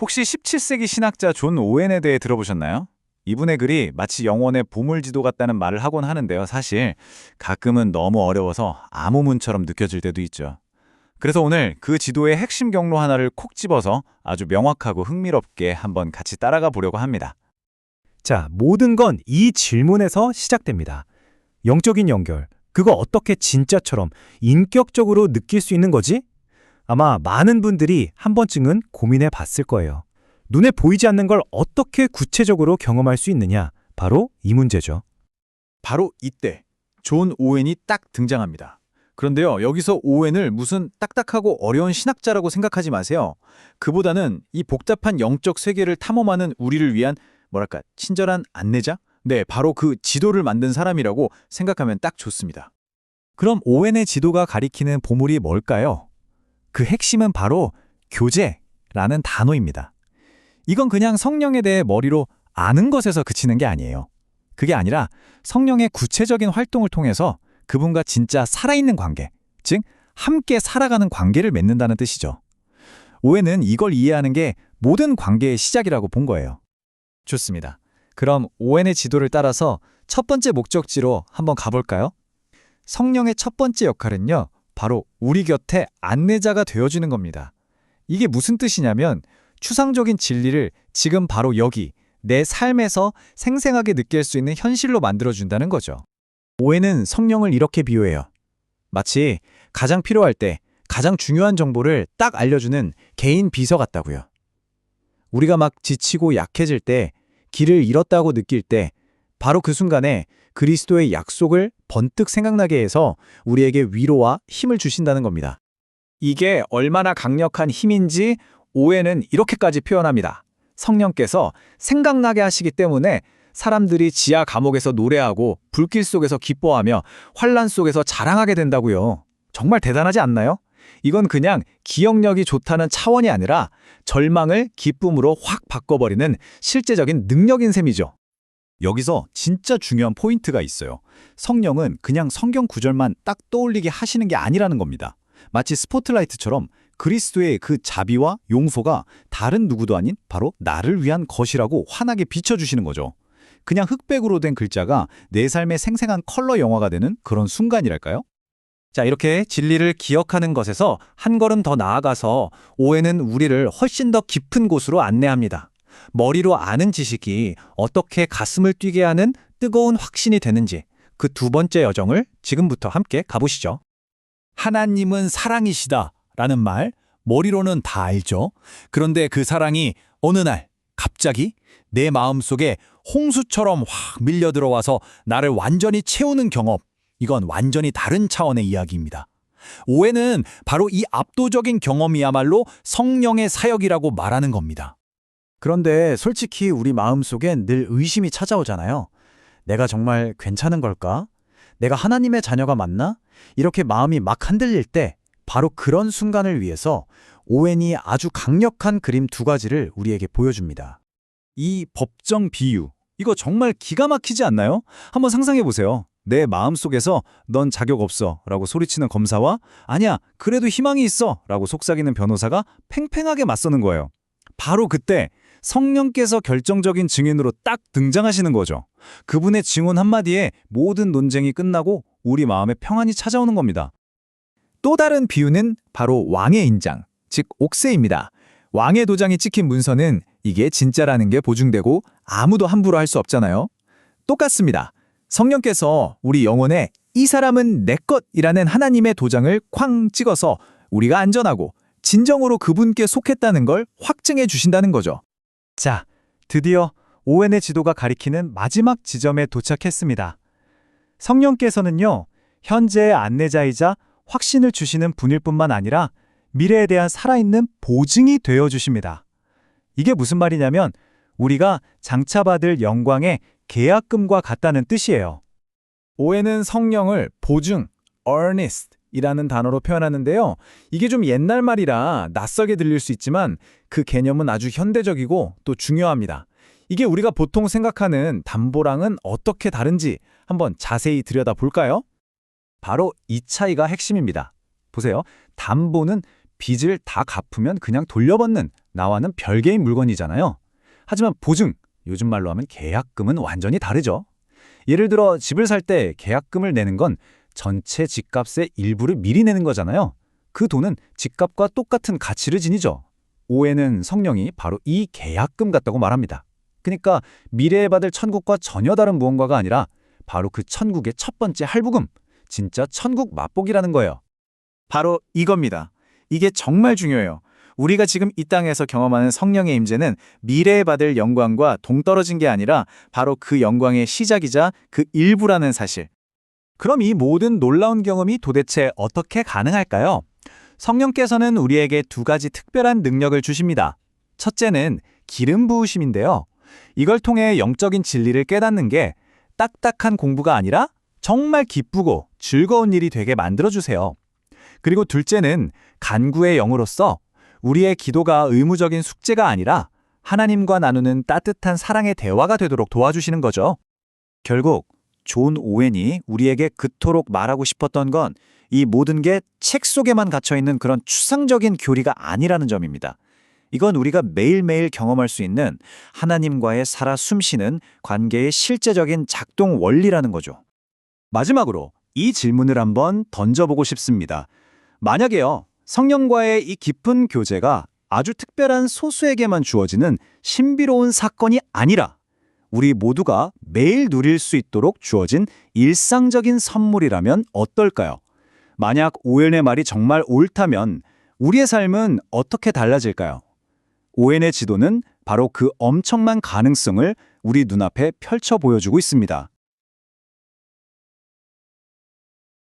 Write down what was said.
혹시 17세기 신학자 존 오웬에 대해 들어보셨나요? 이분의 글이 마치 영원의 보물지도 같다는 말을 하곤 하는데요. 사실 가끔은 너무 어려워서 암호문처럼 느껴질 때도 있죠. 그래서 오늘 그 지도의 핵심 경로 하나를 콕 집어서 아주 명확하고 흥미롭게 한번 같이 따라가 보려고 합니다. 자, 모든 건 이 질문에서 시작됩니다. 영적인 연결, 그거 어떻게 진짜처럼 인격적으로 느낄 수 있는 거지? 아마 많은 분들이 한 번쯤은 고민해 봤을 거예요. 눈에 보이지 않는 걸 어떻게 구체적으로 경험할 수 있느냐? 바로 이 문제죠. 바로 이때 존 오웬이 딱 등장합니다. 그런데요, 여기서 오웬을 무슨 딱딱하고 어려운 신학자라고 생각하지 마세요. 그보다는 이 복잡한 영적 세계를 탐험하는 우리를 위한 뭐랄까 친절한 안내자? 네, 바로 그 지도를 만든 사람이라고 생각하면 딱 좋습니다. 그럼 오웬의 지도가 가리키는 보물이 뭘까요? 그 핵심은 바로 교제라는 단어입니다. 이건 그냥 성령에 대해 머리로 아는 것에서 그치는 게 아니에요. 그게 아니라 성령의 구체적인 활동을 통해서 그분과 진짜 살아있는 관계, 즉 함께 살아가는 관계를 맺는다는 뜻이죠. 오해는 이걸 이해하는 게 모든 관계의 시작이라고 본 거예요. 좋습니다. 그럼 오웬의 지도를 따라서 첫 번째 목적지로 한번 가볼까요? 성령의 첫 번째 역할은요, 바로 우리 곁에 안내자가 되어주는 겁니다. 이게 무슨 뜻이냐면 추상적인 진리를 지금 바로 여기 내 삶에서 생생하게 느낄 수 있는 현실로 만들어준다는 거죠. 오해는 성령을 이렇게 비유해요. 마치 가장 필요할 때 가장 중요한 정보를 딱 알려주는 개인 비서 같다고요. 우리가 막 지치고 약해질 때 길을 잃었다고 느낄 때 바로 그 순간에 그리스도의 약속을 번뜩 생각나게 해서 우리에게 위로와 힘을 주신다는 겁니다. 이게 얼마나 강력한 힘인지 오해는 이렇게까지 표현합니다. 성령께서 생각나게 하시기 때문에 사람들이 지하 감옥에서 노래하고 불길 속에서 기뻐하며 환란 속에서 자랑하게 된다고요. 정말 대단하지 않나요? 이건 그냥 기억력이 좋다는 차원이 아니라 절망을 기쁨으로 확 바꿔버리는 실제적인 능력인 셈이죠. 여기서 진짜 중요한 포인트가 있어요. 성령은 그냥 성경 구절만 딱 떠올리게 하시는 게 아니라는 겁니다. 마치 스포트라이트처럼 그리스도의 그 자비와 용서가 다른 누구도 아닌 바로 나를 위한 것이라고 환하게 비춰주시는 거죠. 그냥 흑백으로 된 글자가 내 삶의 생생한 컬러 영화가 되는 그런 순간이랄까요? 자, 이렇게 진리를 기억하는 것에서 한 걸음 더 나아가서 오해는 우리를 훨씬 더 깊은 곳으로 안내합니다. 머리로 아는 지식이 어떻게 가슴을 뛰게 하는 뜨거운 확신이 되는지 그 두 번째 여정을 지금부터 함께 가보시죠. 하나님은 사랑이시다 라는 말 머리로는 다 알죠. 그런데 그 사랑이 어느 날 갑자기 내 마음속에 홍수처럼 확 밀려 들어와서 나를 완전히 채우는 경험. 이건 완전히 다른 차원의 이야기입니다. 오해는 바로 이 압도적인 경험이야말로 성령의 사역이라고 말하는 겁니다. 그런데 솔직히 우리 마음속엔 늘 의심이 찾아오잖아요. 내가 정말 괜찮은 걸까? 내가 하나님의 자녀가 맞나? 이렇게 마음이 막 흔들릴 때 바로 그런 순간을 위해서 오웬이 아주 강력한 그림 두 가지를 우리에게 보여줍니다. 이 법정 비유, 이거 정말 기가 막히지 않나요? 한번 상상해 보세요. 내 마음속에서 넌 자격 없어 라고 소리치는 검사와 아니야, 그래도 희망이 있어 라고 속삭이는 변호사가 팽팽하게 맞서는 거예요. 바로 그때 성령께서 결정적인 증인으로 딱 등장하시는 거죠. 그분의 증언 한마디에 모든 논쟁이 끝나고 우리 마음에 평안이 찾아오는 겁니다. 또 다른 비유는 바로 왕의 인장, 즉 옥새입니다. 왕의 도장이 찍힌 문서는 이게 진짜라는 게 보증되고 아무도 함부로 할 수 없잖아요. 똑같습니다. 성령께서 우리 영혼에 이 사람은 내 것이라는 하나님의 도장을 쾅 찍어서 우리가 안전하고 진정으로 그분께 속했다는 걸 확증해 주신다는 거죠. 자, 드디어 오웬의 지도가 가리키는 마지막 지점에 도착했습니다. 성령께서는요, 현재의 안내자이자 확신을 주시는 분일 뿐만 아니라 미래에 대한 살아있는 보증이 되어 주십니다. 이게 무슨 말이냐면 우리가 장차 받을 영광의 계약금과 같다는 뜻이에요. 오해는 성령을 보증, earnest 이라는 단어로 표현하는데요. 이게 좀 옛날 말이라 낯설게 들릴 수 있지만 그 개념은 아주 현대적이고 또 중요합니다. 이게 우리가 보통 생각하는 담보랑은 어떻게 다른지 한번 자세히 들여다 볼까요? 바로 이 차이가 핵심입니다. 보세요. 담보는 빚을 다 갚으면 그냥 돌려받는 나와는 별개인 물건이잖아요. 하지만 보증, 요즘 말로 하면 계약금은 완전히 다르죠. 예를 들어 집을 살 때 계약금을 내는 건 전체 집값의 일부를 미리 내는 거잖아요. 그 돈은 집값과 똑같은 가치를 지니죠. 오해는 성령이 바로 이 계약금 같다고 말합니다. 그러니까 미래에 받을 천국과 전혀 다른 무언가가 아니라 바로 그 천국의 첫 번째 할부금, 진짜 천국 맛복이라는 거예요. 바로 이겁니다. 이게 정말 중요해요. 우리가 지금 이 땅에서 경험하는 성령의 임재는 미래에 받을 영광과 동떨어진 게 아니라 바로 그 영광의 시작이자 그 일부라는 사실. 그럼 이 모든 놀라운 경험이 도대체 어떻게 가능할까요? 성령께서는 우리에게 두 가지 특별한 능력을 주십니다. 첫째는 기름 부으심인데요. 이걸 통해 영적인 진리를 깨닫는 게 딱딱한 공부가 아니라 정말 기쁘고 즐거운 일이 되게 만들어주세요. 그리고 둘째는 간구의 영으로서 우리의 기도가 의무적인 숙제가 아니라 하나님과 나누는 따뜻한 사랑의 대화가 되도록 도와주시는 거죠. 결국 존 오웬이 우리에게 그토록 말하고 싶었던 건 이 모든 게 책 속에만 갇혀 있는 그런 추상적인 교리가 아니라는 점입니다. 이건 우리가 매일매일 경험할 수 있는 하나님과의 살아 숨쉬는 관계의 실제적인 작동 원리라는 거죠. 마지막으로 이 질문을 한번 던져보고 싶습니다. 만약에요, 성령과의 이 깊은 교제가 아주 특별한 소수에게만 주어지는 신비로운 사건이 아니라 우리 모두가 매일 누릴 수 있도록 주어진 일상적인 선물이라면 어떨까요? 만약 오웬의 말이 정말 옳다면 우리의 삶은 어떻게 달라질까요? 오웬의 지도는 바로 그 엄청난 가능성을 우리 눈앞에 펼쳐 보여주고 있습니다.